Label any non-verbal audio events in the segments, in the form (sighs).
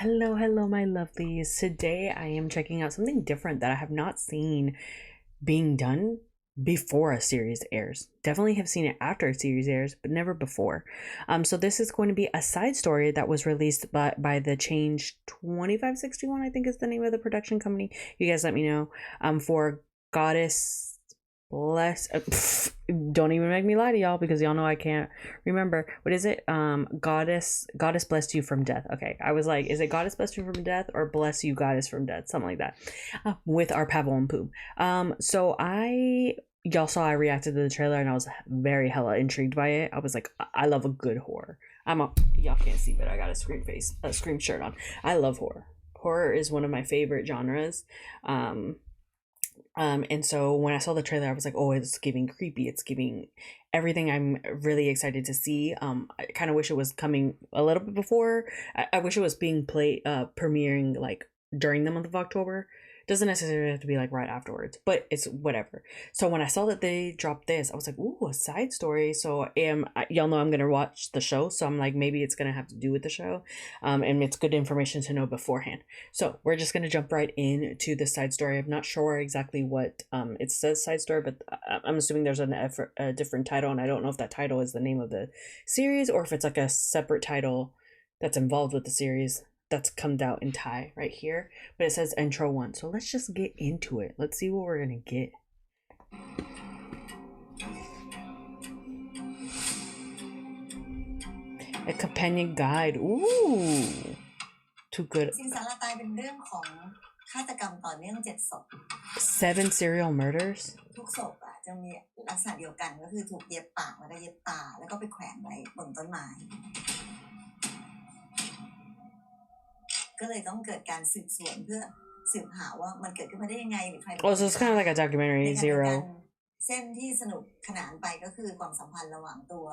Hello, hello, my lovelies. Today I am checking out something different that I have not seen being done before a series airs. Definitely have seen it after a series airs, but never before. Um, so this is going to be a side story that was released by by the Change twenty five sixty one. I think is the name of the production company. You guys let me know. Um, for Goddess bless. Uh, (laughs) don't even make me lie to y'all because y'all know I can't remember. What is it? Um, Goddess Goddess blessed you from death. Okay, I was like, is it Goddess blessed you from death or bless you Goddess from death? Something like that. Uh, with our Pavel and Poom. Um, so I y'all saw I reacted to the trailer and I was very hella intrigued by it. I was like, I, I love a good horror. I'm a y'all can't see, but I got a scream face, a scream shirt on. I love horror. Horror is one of my favorite genres. Um, um, and so when I saw the trailer, I was like, oh, it's giving creepy. It's giving everything I'm really excited to see. Um, I kind of wish it was coming a little bit before. I, I wish it was being played, uh, premiering like during the month of October doesn't necessarily have to be like right afterwards, but it's whatever. So when I saw that they dropped this, I was like, "Ooh, a side story." So am y'all know I'm gonna watch the show, so I'm like, maybe it's gonna have to do with the show, um, and it's good information to know beforehand. So we're just gonna jump right into the side story. I'm not sure exactly what um it says side story, but I'm assuming there's an effort, a different title, and I don't know if that title is the name of the series or if it's like a separate title that's involved with the series that's come out in Thai right here, but it says intro one. So let's just get into it. Let's see what we're gonna get. A companion guide. Ooh, too good. สิงสารตายเป็นเรื่องของฆาตกรรมต่อเนื่องเจ็ดศพ Seven serial murders. ทุกศพอ่ะจะมีลักษณะเดียวกันก็คือถูกเย็บปากแล้วก็เย็บตา แล้วก็ไปแขวนไว้บนต้นไม้ ก็เลยต้องเกิดการสืบสวนเพื่อสืบหาว่ามันเกิดขึ้นมาได้ยังไงหรือใครเป็น Oh, so it's kind of like a ใน documentary. ขณะเดียวกัน Zero. เส้นที่สนุกขนานไปก็คือความสัมพันธ์ระหว่างตัว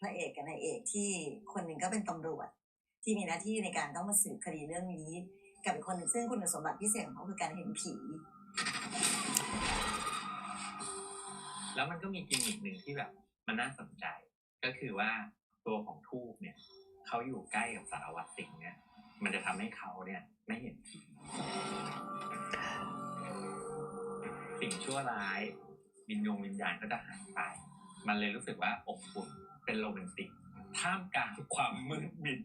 พระเอกกับนายเอกที่คนหนึ่งก็เป็นตำรวจ ที่มีหน้าที่ในการต้องมาสืบคดีเรื่องนี้ กับอีกคนหนึ่งซึ่งคุณสมบัติพิเศษของเขาคือการเห็นผี แล้วมันก็มีกิมมิคหนึ่งที่แบบมันน่าสนใจ ก็คือว่าตัวของทูบเนี่ยเขาอยู่ใกล้กับสารวัตรสิงห์เนี่ย มันจะทำให้เขาเนี่ยไม่เห็นผีสิ่งชั่วร้ายวิญญงวิญญาณก็จะหายไป มันเลยรู้สึกว่าอบอุ่นเป็นโรแมนติกท่ามกลางความมืดมิด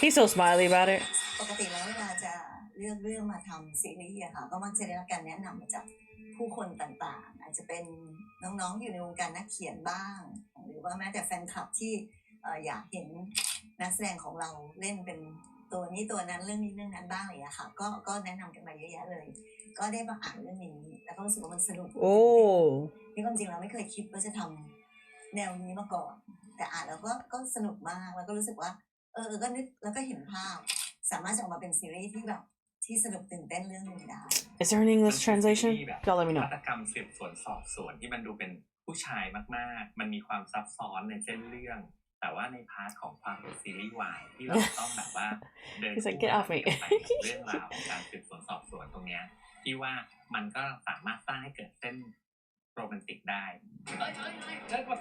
He's so smiley about it. ปกติแล้วเวลาจะเลือกเรื่องมาทำซีรีส์อะค่ะ ก็มักจะได้รับการแนะนำมาจากผู้คนต่างๆ อาจจะเป็นน้องๆอยู่ในวงการนักเขียนบ้าง หรือว่าแม้แต่แฟนคลับที่เอ่ออยากเห็น นักแสดงของเราเล่นเป็นตัวนี้ตัวนั้นเรื่องนี้เรื่องนั้นบ้างอะไรอย่างเงี้ยค่ะ ก็ก็แนะนำกันมาเยอะแยะเลย ก็ได้มาอ่านเรื่องนี้แล้วก็รู้สึกว่ามันสนุก Oh. นี่ความจริงเราไม่เคยคิดว่าจะทำแนวนี้มาก่อน แต่อ่านแล้วก็ก็สนุกมากแล้วก็รู้สึกว่าเออเออก็นึกแล้วก็เห็นภาพ สามารถจะออกมาเป็นซีรีส์ที่แบบที่สนุกตื่นเต้นเรื่องหนึงได้ Is there an English translation? Y'all let me know. ฆาตกรรมสืบสวนสอบสวนที่มันดูเป็นผู้ชายมากๆ มันมีความซับซ้อนในเส้นเรื่อง แต่ว่าในพาร์ทของความเป็นซีรีส์วายที่เราต้องแบบว่าเดิน He's like, "Get off me." ไปเรื่องราวของการสืบสวนสอบสวนตรงเนี้ยที่ว่ามันก็สามารถสร้างให้เกิดเส้นโรแมนติกได้แล้วแบบ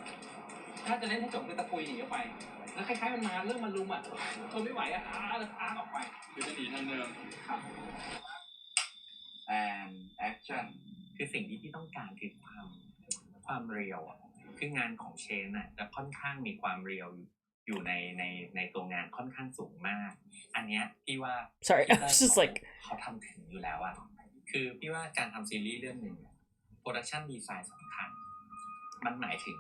ถ้าจะเล่นให้จบคือตะกุยหนีออกไป แล้วคล้ายๆมันมาเรื่องมันลุมอะทนไม่ไหวอะอ้าแล้วอ้าออกไปคือจะหนีทางเดิมครับ and action คือสิ่งที่พี่ต้องการคือความความเรียวอะ คืองานของเชนน่ะจะค่อนข้างมีความเรียวอยู่อยู่ในในในตัวงานค่อนข้างสูงมาก อันเนี้ยพี่ว่า Sorry, I พี่ was เตอร์ just เขา like, เขาทำถึงอยู่แล้วอะคือพี่ว่าการทำซีรีส์เรื่องหนึ่งโปรดักชันดีไซน์สำคัญ มันหมายถึง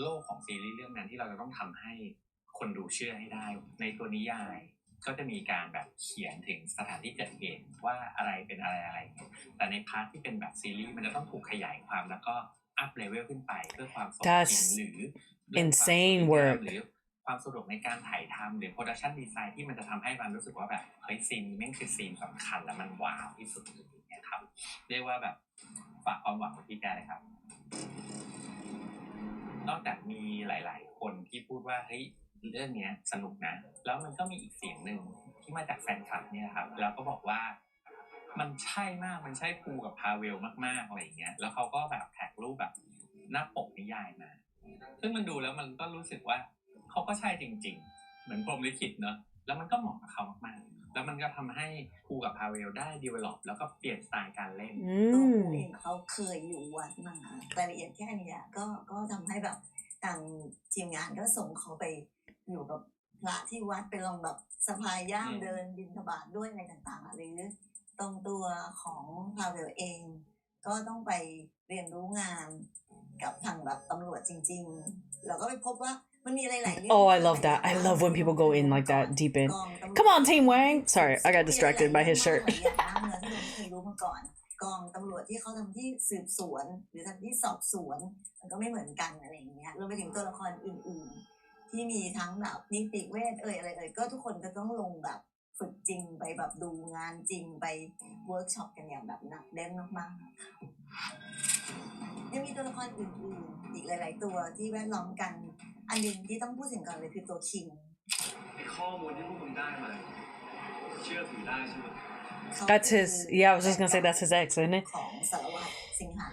โลกของซีรีส์เรื่องนั้นที่เราจะต้องทำให้คนดูเชื่อให้ได้ ในตัวนิยายก็จะมีการแบบเขียนถึงสถานที่เกิดเหตุว่าอะไรเป็นอะไรอะไรอย่างเงี้ยแต่ในพาร์ทที่เป็นแบบซีรีส์มันจะต้องถูกขยายความแล้วก็ อัพเลเวลขึ้นไปเพื่อความสมจริง That's หรือเรื่องความ insane สวยงาม work หรือความสะดวกในการถ่ายทำหรือโปรดักชันดีไซน์ที่มันจะทำให้มันรู้สึกว่าแบบเฮ้ยซีนนี้แม่งคือซีนสำคัญและมันว้าวที่สุดเลยอย่างเงี้ยครับ เรียกว่าแบบฝากความหวังไว้ที่แกเลยครับ นอกจากมีหลาย ๆ คนที่พูดว่าเฮ้ยเรื่องเนี้ยสนุกนะ แล้วมันก็มีอีกเสียงหนึ่งที่มาจากแฟนคลับเนี่ยครับ แล้วก็บอกว่า มันใช่มากมันใช่ภูกับพาเวลมากๆอะไรอย่างเงี้ยแล้วเขาก็แบบแท็กรูปแบบหน้าปกนิยายมา ซึ่งมันดูแล้วมันก็รู้สึกว่าเขาก็ใช่จริง ๆ เหมือนพรหมลิขิตเนอะแล้วมันก็เหมาะกับเขามากๆ แล้วมันก็ทำให้ครูกับพาเวลได้ develop แล้วก็เปลี่ยนสไตล์การเล่นตัว Mm. เองเขาเคยอยู่วัดมารายละเอียดแค่เนี้ยก็ก็ทำให้แบบทางทีมงานก็ส่งเขาไปอยู่กับพระที่วัดไปลองแบบสะพายย่ามอืมเดินบินทบาทด้วยอะไรต่างๆหรือ ตรงตัวของพาเวลเอง ก็ต้องไปเรียนรู้งานกับทางแบบตำรวจจริงๆแล้วก็ไปพบว่ามันมีอะไรหลายเรื่อง Oh, I love that. I love when people go in like that, deep in. กองตำรวจ Come on, Team Wang. Sorry, I got distracted by his shirt. หลายอย่างมากเลยที่เราไม่เคยรู้มาก่อนกองตำรวจที่เขาทำที่สืบสวน หรือทำที่สอบสวน มันก็ไม่เหมือนกันอะไรอย่างเงี้ยรวมไปถึงตัวละครอื่น ๆ ที่มีทั้งแบบนิติเวชเอ่ยอะไรเอ่ยก็ทุกคนก็ต้องลงแบบ ฝึกจริงไปแบบดูงานจริงไปเวิร์กช็อปกันอย่างแบบหนักแน่นมากๆยังมีตัวละครอื่นๆอีกหลาย ๆ ตัวที่แวดล้อมกัน อันหนึงที่ต้องพูดถึงก่อนเลยคือตัวคิงไอ้ข้อมูลที่พวกมึงได้มาเชื่อถือได้ใช่ไหมเขา That's คือ his. Yeah, I was just gonna say that's his ex, isn't it? ของสารวัตรสิงหา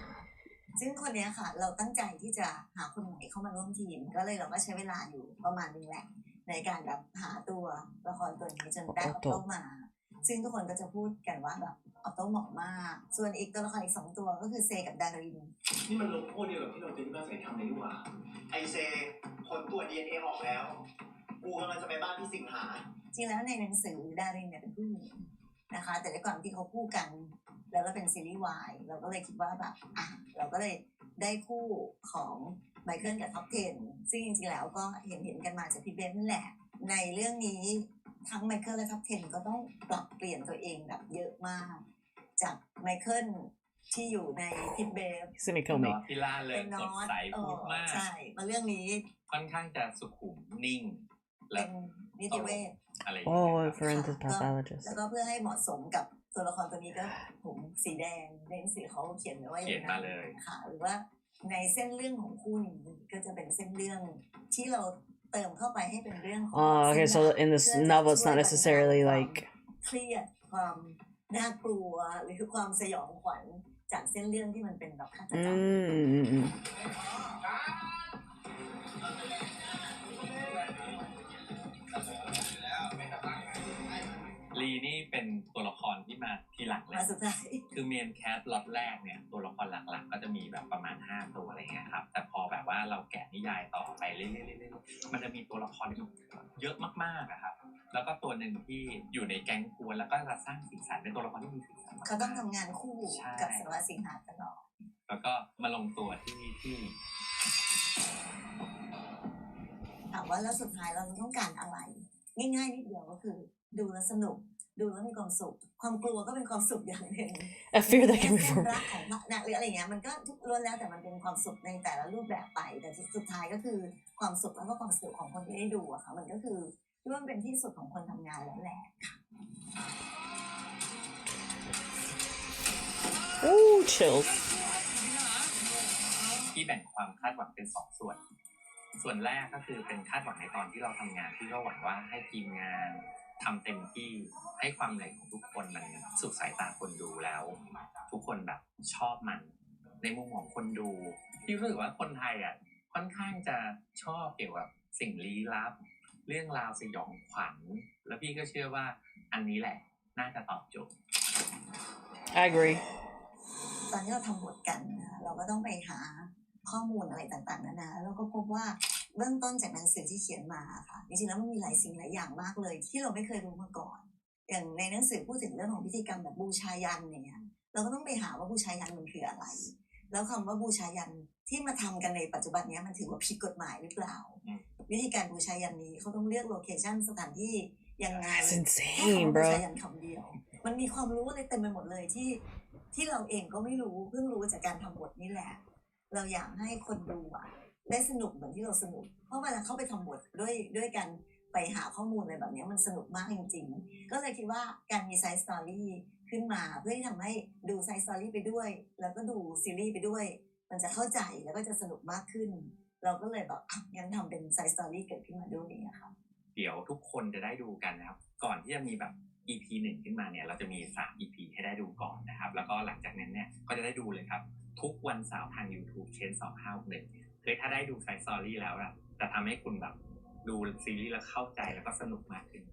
ซึ่งคนเนี้ยค่ะ เราตั้งใจที่จะหาคนใหม่เข้ามาร่วมทีม ก็เลยเราก็ใช้เวลาอยู่ประมาณนึงแหละ ในการแบบหาตัวละครตัวนี้จนได้ออโต้มา ซึ่งทุกคนก็จะพูดกันว่าแบบออโต้เหมาะมาก ส่วนอีกตัวละครอีกสองตัวก็คือเซกับดารินนี่มันลงโทษเดียวกับที่เราเจอที่บ้านสายทำเลยดีกว่าไอเซผลตรวจ DNA ออกแล้วกูกำลังจะไปบ้านพี่สิงหา จริงแล้วในหนังสือดารินเนี่ยเป็นผู้หญิงนะคะ แต่ด้วยความที่เขาคู่กัน แล้วก็เป็นซีรีส์วายเราก็เลยคิดว่าแบบอะเราก็เลย ได้คู่ของไมเคิลกับท็อปเทนซึ่งจริงๆแล้วก็เห็นเห็นๆกันมาจากพี่เบนนั่นแหละ ในเรื่องนี้ทั้งไมเคิลและท็อปเทนก็ต้องปรับเปลี่ยนตัวเองแบบเยอะมาก จากไมเคิลที่อยู่ในพิทเบฟ He's gonna kill me. พิล่าเลเป็ยนสน็อดตใสเอพูอดมากใช่มาเรื่องนี้ ค่อนข้างจะสุขุมนิ่ง และเป็นนิติเวชอะไรอย่างเงี้ย Oh, ครับ forensic pathologist. แล้วก็เพื่อให้เหมาะสมกับ ตัวละครตัวนี้ก็ผมสีแดงในหนังสือเขาเขียนไว้ว่าอเขียย่านงมานั้นเลยค่ะหรือว่าในเส้นเรื่องของคู่นี้ก็จะเป็นเส้นเรื่องที่เราเติมเข้าไปให้เป็นเรื่องของ Oh, okay. เส้น So ราว in this เพื่อจะ novel, it's ช่วย not บรรเทา necessarily ความ like เครียดความน่ากลัวหรือความสยองขวัญจากเส้นเรื่องที่มันเป็นแบบฆาตกรรม Mm-mm. ลี หลังเลมายสุดท้ายคือเมนแคสล็อตแรกเนี่ยตัวละครหลักๆ ก็จะมีแบบประมาณ 5 ตัวอะไรเงี้ยครับ แต่พอแบบว่าเราแกะนิยายต่อไปเรื่อยๆๆๆมันจะมีตัวละครอีกเยอะมากๆอะครับ แล้วก็ตัวหนึ่งที่อยู่ในแก๊งกวนแล้วก็จะสร้างสีสันเป็นตัวละครที่มีสีสันมกๆเขาต้องทำงานคู่ใช่กับสารวัตรสิงหาตลอดแล้วก็มาลงตัวที่ที่ถามว่าแล้วสุดท้ายเราต้องการอะไร ง่ายๆนิดเดียวก็คือ ดูแล้วสนุก ดูแล้วมีความสุข ความกลัวก็เป็นความสุขอย่างหนึ่ง A fear that can be แค่เส้น formed. รักของพระนะหรืออะไรเงี้ยมันก็ทุกล้วนแล้วแต่มันเป็นความสุขในแต่ละรูปแบบไป แต่สุดท้ายก็คือความสุขแล้วก็ความสุขของคนที่ได้ดูอะค่ะ มันก็คือคิดว่ามันเป็นที่สุดของคนทำงานแล้วแหละ Ooh, chills. ที่แบ่งความคาดหวังเป็นสองส่วน ส่วนแรกก็คือเป็นคาดหวังในตอนที่เราทำงานที่เราหวังว่าให้ทีมงาน ทำเต็มที่ให้ความเหนื่อยของทุกคนมันสุขสายตาคนดูแล้ว ทุกคนแบบชอบมัน ในมุมของคนดูพี่รู้สึกว่าคนไทยอะค่อนข้างจะชอบเกี่ยวกับสิ่งลี้ลับ เรื่องราวสยองขวัญ แล้วพี่ก็เชื่อว่าอันนี้แหละน่าจะตอบโจทย์ I agree. ตอนที่เราทำบทกันนะเราก็ต้องไปหาข้อมูลอะไรต่างๆนานาแล้วก็พบว่า เบื้องต้นจากหนังสือที่เขียนมาค่ะ จริงๆแล้วมันมีหลายสิ่งหลายอย่างมากเลย ที่เราไม่เคยรู้มาก่อน อย่างในหนังสือพูดถึงเรื่องของพิธีกรรมแบบบูชายันเนี่ยเราก็ต้องไปหาว่าบูชายันมันคืออะไร แล้วคำว่าบูชายันที่มาทำกันในปัจจุบันเนี้ยมันถือว่าผิดกฎหมายหรือเปล่าอืมวิธีการบูชายันนี้เขาต้องเลือกโลเคชั่นสถานที่ยังไง That's แค่คำ insane, ว่าบูชา bro. ยันคำเดียว มันมีความรู้อะไรเต็มไปหมดเลยที่ที่เราเองก็ไม่รู้เพิ่งรู้จากการทำบทนี่แหละ เราอยากให้คนดูอะ ได้สนุกเหมือนที่เราสนุก เพราะเวลาเข้าไปทำบทด้วยด้วยกันไปหาข้อมูลอะไรแบบนี้มันสนุกมากจริง ๆ ก็เลยคิดว่าการมีไซส์สตอรี่ขึ้นมาเพื่อที่ทำให้ดูไซส์สตอรี่ไปด้วย แล้วก็ดูซีรีส์ไปด้วย มันจะเข้าใจแล้วก็จะสนุกมากขึ้น เราก็เลยแบบอะงั้นทำเป็นไซส์สตอรี่เกิดขึ้นมาด้วยนะคะเดี๋ยวทุกคนจะได้ดูกันนะครับ ก่อนที่จะมีแบบ EP หนึ่งขึ้นมาเนี่ย เราจะมี 3 EP ให้ได้ดูก่อนนะครับ แล้วก็หลังจากนั้นเนี่ยก็จะได้ดูเลยครับ ทุกวันเสาร์ทาง YouTube เชนสองห้าหนึ่ง คือถ้าได้ดูไซส์สตอรี่แล้วอะจะทำให้คุณแบบดูซีรีส์แล้วเข้าใจแล้วก็สนุกมากขึ้น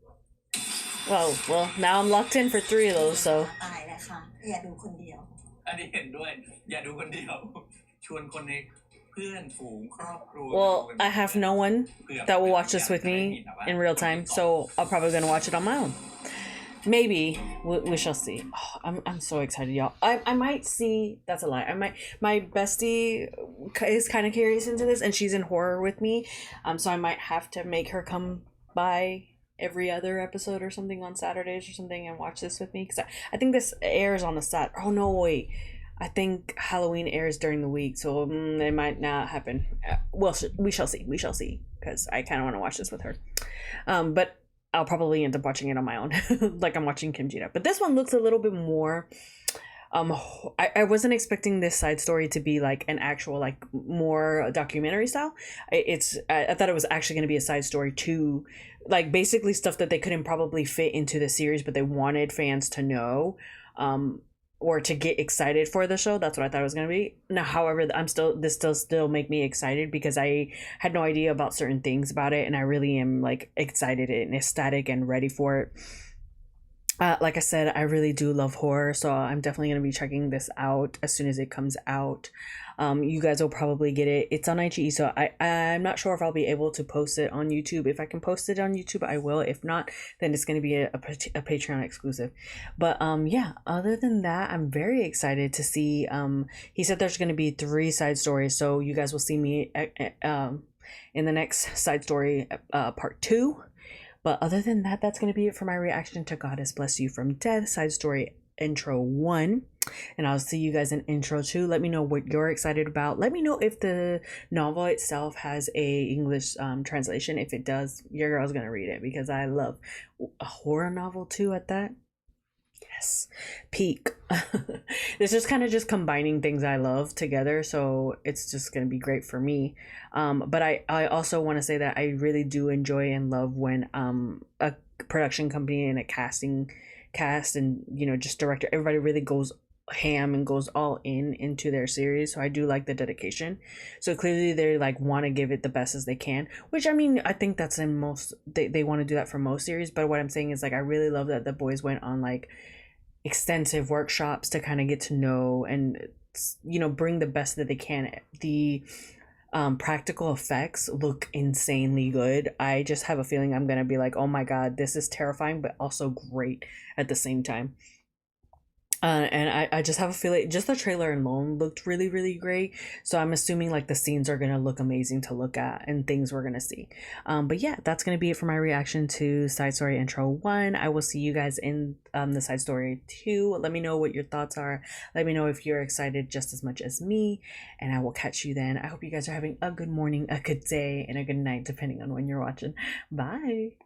Well, well, now I'm locked in for three of those, so ตายแล้วค่ะอย่าดูคนเดียว อันนี้เห็นด้วย อย่าดูคนเดียว ชวนคนในเพื่อนฝูงครอบครัว well, ดูกัน I have no one เผื่อ that will watch this with me in real time, so I'm probably gonna watch it on my own. Maybe we, we shall see. Oh, (sighs) I'm I'm so excited, y'all. I I might see. That's a lie. I might. My bestie is kind of curious into this, and she's in horror with me. Um, so I might have to make her come by every other episode or something on Saturdays or something and watch this with me because I, I think this airs on the sat. Oh no, wait. I think Halloween airs during the week, so mm, it might not happen. Uh, well, sh- we shall see. We shall see because I kind of want to watch this with her. Um, but I'll probably end up watching it on my own, (laughs) like I'm watching Kim Jita. But this one looks a little bit more. Um, I, I wasn't expecting this side story to be like an actual like more documentary style. It's I, I thought it was actually going to be a side story too, like basically stuff that they couldn't probably fit into the series, but they wanted fans to know. Um, or to get excited for the show. That's what I thought it was gonna be. Now, however, I'm still this still still make me excited because I had no idea about certain things about it, and I really am like excited and ecstatic and ready for it. Uh, like I said, I really do love horror, so I'm definitely gonna be checking this out as soon as it comes out. Um, you guys will probably get it. It's on IGE, so I I'm not sure if I'll be able to post it on YouTube. If I can post it on YouTube, I will. If not, then it's gonna be a, a, a Patreon exclusive. But um, yeah. Other than that, I'm very excited to see. Um, he said there's gonna be three side stories, so you guys will see me um in the next side story, uh, part two. But other than that, that's going to be it for my reaction to Goddess Bless You from Death, side story intro one. And I'll see you guys in intro two. Let me know what you're excited about. Let me know if the novel itself has a English um, translation. If it does, your girl's to read it because I love a horror novel too at that. Yes. Peak. (laughs) this is kind of just combining things I love together. So it's just to be great for me. Um, but I, I also want to say that I really do enjoy and love when um, a production company and a casting cast and, you know, just director, everybody really goes ham and goes all in into their series. So i do like the dedication. So clearly they like want to give it the best as they can which i mean i think that's in most they, they want to do that for most series. But what i'm saying is like i really love that the boys went on like extensive workshops to kind of get to know and you know bring the best that they can. The um, practical effects look insanely good. I just have a feeling i'm gonna be like oh my god this is terrifying but also great at the same time uh, and I, I just have a feeling just the trailer alone looked really really great. So i'm assuming like the scenes are gonna look amazing to look at and things we're gonna see. Um but yeah that's gonna be it for my reaction to side story intro one. I will see you guys in um the side story two. Let me know what your thoughts are. Let me know if you're excited just as much as me and i will catch you then. I hope you guys are having a good morning a good day and a good night depending on when you're watching. Bye